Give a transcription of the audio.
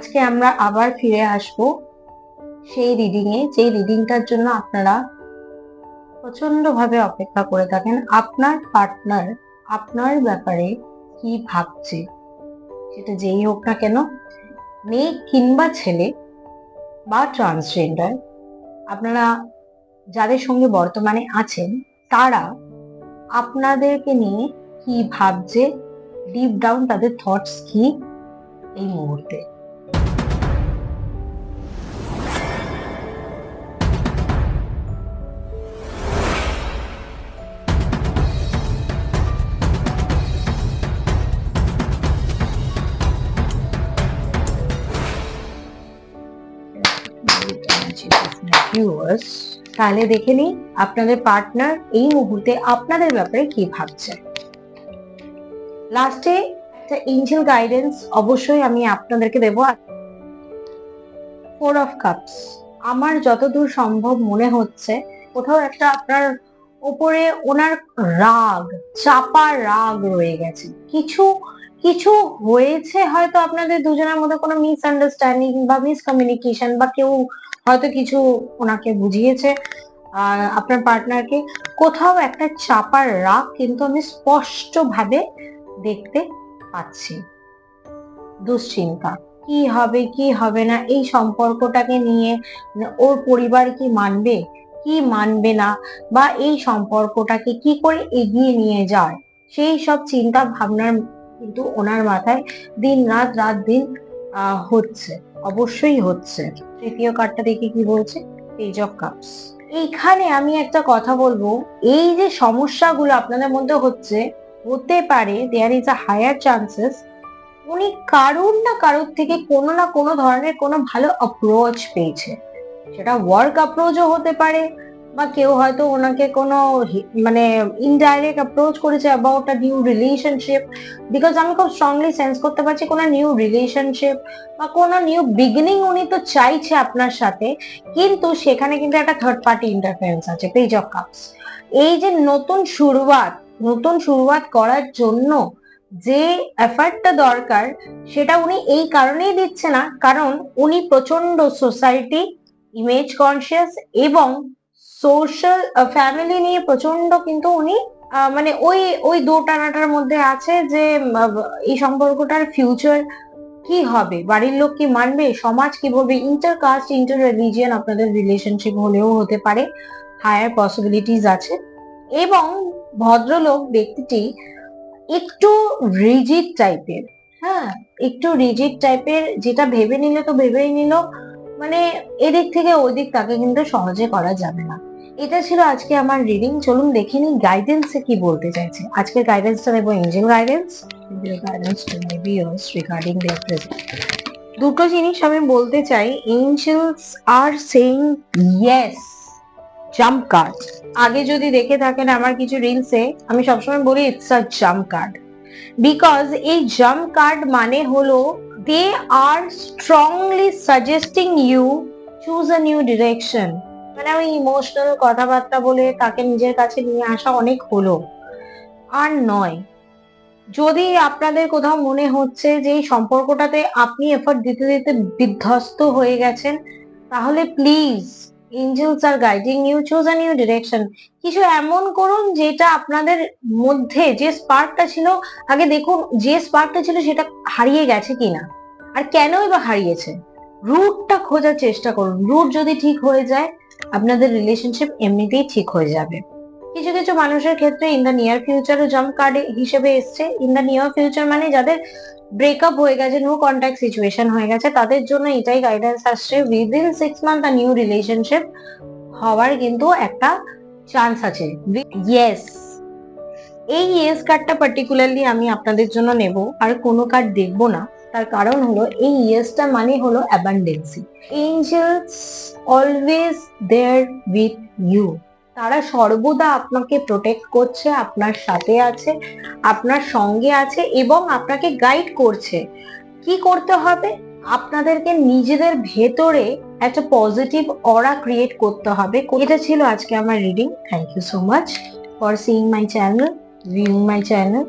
আজকে আমরা আবার ফিরে আসব সেই রিডিং এ যে রিডিংটার জন্য আপনারা প্রচণ্ড ভাবে অপেক্ষা করে থাকেন, আপনার পার্টনার আপনার ব্যাপারে কি ভাবছে? সেটা যেই হোক না কেন, মেয়ে কিংবা ছেলে বা ট্রান্সজেন্ডার আপনারা যাদের সঙ্গে বর্তমানে আছেন, তারা আপনাদেরকে নিয়ে কি ভাবছে? ডিপ ডাউন তাদের থটস কি এই মুহূর্তে? তাহলে দেখে নিই আপনাদের পার্টনার এই মুহূর্তে আপনাদের ব্যাপারে কি ভাবছে। লাস্টে একটা এঞ্জেল গাইডেন্স অবশ্যই আমি আপনাদেরকে দেব। ফোর অফ কাপস আমার যতদূর সম্ভব মনে হচ্ছে কোথাও একটা আপনার উপরে ওনার রাগ, চাপা রাগ রয়ে গেছে। কিছু কিছু হয়েছে হয়তো আপনাদের দুজনের মধ্যে কোনো মিসআন্ডারস্ট্যান্ডিং বা মিসকমিউনিকেশন বা কেউ হয়তো কিছু ওনাকে বুঝিয়েছে আপনার পার্টনারকে কোথাও একটা চাপার রাগ কিন্তু আমি স্পষ্ট ভাবে দেখতে পাচ্ছি। দুশ্চিন্তা। কি হবে কি হবে না, এই সম্পর্কটাকে নিয়ে ওর পরিবার কি মানবে কি মানবে না, বা এই সম্পর্কটাকে কি করে এগিয়ে নিয়ে যায়, সেই সব চিন্তা ভাবনার কিন্তু ওনার মাথায় দিন রাত রাত দিন হচ্ছে, অবশ্যই হচ্ছে। তৃতীয় কার্ডটা দেখি কি বলছে? পেজ অফ কাপস এইখানে আমি একটা কথা বলব, এই যে সমস্যাগুলো আপনাদের মধ্যে হচ্ছে, হতে পারে there is a higher chances উনি কারুর না কারুর থেকে কোনো না কোনো ধরনের কোনো ভালো অ্যাপ্রোচ পেয়েছে। সেটা ওয়ার্ক অ্যাপ্রোচও হতে পারে বা কেউ হয়তো ওনাকে কোনো মানে ইনডাইরেক্ট অ্যাপ্রোচ করেছে অ্যাবাউট নিউ রিলেশনশিপ বিকজ আমি খুব স্ট্রংলি সেন্স করতে পারছি কোনো নিউ রিলেশনশিপ বা কোনো নিউ বিগিনিং উনি তো চাইছে আপনার সাথে, কিন্তু সেখানে কিন্তু একটা থার্ড পার্টি ইন্টারফারেন্স আছে পেজ অফ কাপস এই যে নতুন শুরুয়াত নতুন শুরুয়াত করার জন্য যে এফার্টটা দরকার, সেটা উনি এই কারণেই দিচ্ছে না, কারণ উনি প্রচণ্ড সোসাইটি ইমেজ কনসিয়াস এবং সোশ্যাল ফ্যামিলি নিয়ে প্রচণ্ড কিন্তু উনি মানে ওই ওই দো টানাটার মধ্যে আছে যে এই সম্পর্কটার ফিউচার কি হবে? বাড়ির লোক কি মানবে? সমাজ কি বলবে? ইন্টার কাস্ট ইন্টার রিলিজিয়ান আপনাদের রিলেশনশিপ হলেও হতে পারে হায়ার পসিবিলিটিস আছে। এবং ভদ্রলোক ব্যক্তিটি একটু রিজিড টাইপের হ্যাঁ একটু রিজিড টাইপের যেটা ভেবে নিলে তো ভেবেই নিল মানে এদিক থেকে ওই দিক তাকে কিন্তু সহজে করা যাবে না। এটা ছিল আজকে আমার রিডিং চলুন দেখে নিই গাইডেন্সে কি বলতে চাইছে। আজকের গাইডেন্সটা দেবো angel guidance guidance to my viewers regarding there দুটো জিনিস আমি বলতে চাই। Angels are saying yes jump card আগে যদি দেখে থাকেন আমার কিছু রিলসে আমি সবসময় বলি it's a jump card because এই জাম্প কার্ড মানে হলো they are strongly suggesting you choose a new direction. মানে আমি ইমোশনাল কথাবার্তা বলে তাকে নিজের কাছে নিয়ে আসা অনেক হলো। আর নয়, যদি আপনাদের কোথাও মনে হচ্ছে যে এই সম্পর্কটাতে আপনি এফোর্ট দিতে দিতে বিধ্বস্ত হয়ে গেছেন, তাহলে please angels are guiding you choose a new direction কিছু এমন করুন যেটা আপনাদের মধ্যে যে স্পার্কটা ছিল, আগে দেখুন যে স্পার্কটা ছিল সেটা হারিয়ে গেছে কিনা। আর কেনই বা হারিয়েছে? রুটটা খোঁজার চেষ্টা করুন। রুট যদি ঠিক হয়ে যায়, আপনাদের রিলেশনশিপ এমনিতেই ঠিক হয়ে যাবে। কিছু কিছু মানুষের ক্ষেত্রে ইন দ্য নিয়ার ফিউচারও জাম্প কার্ড হিসেবে এসছে। ইন দ্য নিয়ার ফিউচার মানে যাদের ব্রেকআপ হয়ে গেছে নো কন্ট্যাক্ট সিচুয়েশন হয়ে গেছে, তাদের জন্য এটাই গাইডেন্স আসছে। Within six month a new relationship হওয়ার কিন্তু একটা চান্স আছে। ইয়েস এই ইয়েস কার্ডটা পার্টিকুলারলি আমি আপনাদের জন্য নেব, আর কোনো কার্ড দেখব না। তার কারণ হলো, এই ইয়েসটা মানে হলো abundancy angels always there with you তারা সর্বদা আপনাকে প্রোটেক্ট করছে, আপনার সাথে আছে, আপনার সঙ্গে আছে এবং আপনাকে গাইড করছে। কি করতে হবে? আপনাদেরকে নিজেদের ভেতরে একটা পজিটিভ অরা ক্রিয়েট করতে হবে। এটা ছিল আজকে আমার reading thank you so much for seeing my channel viewing my channel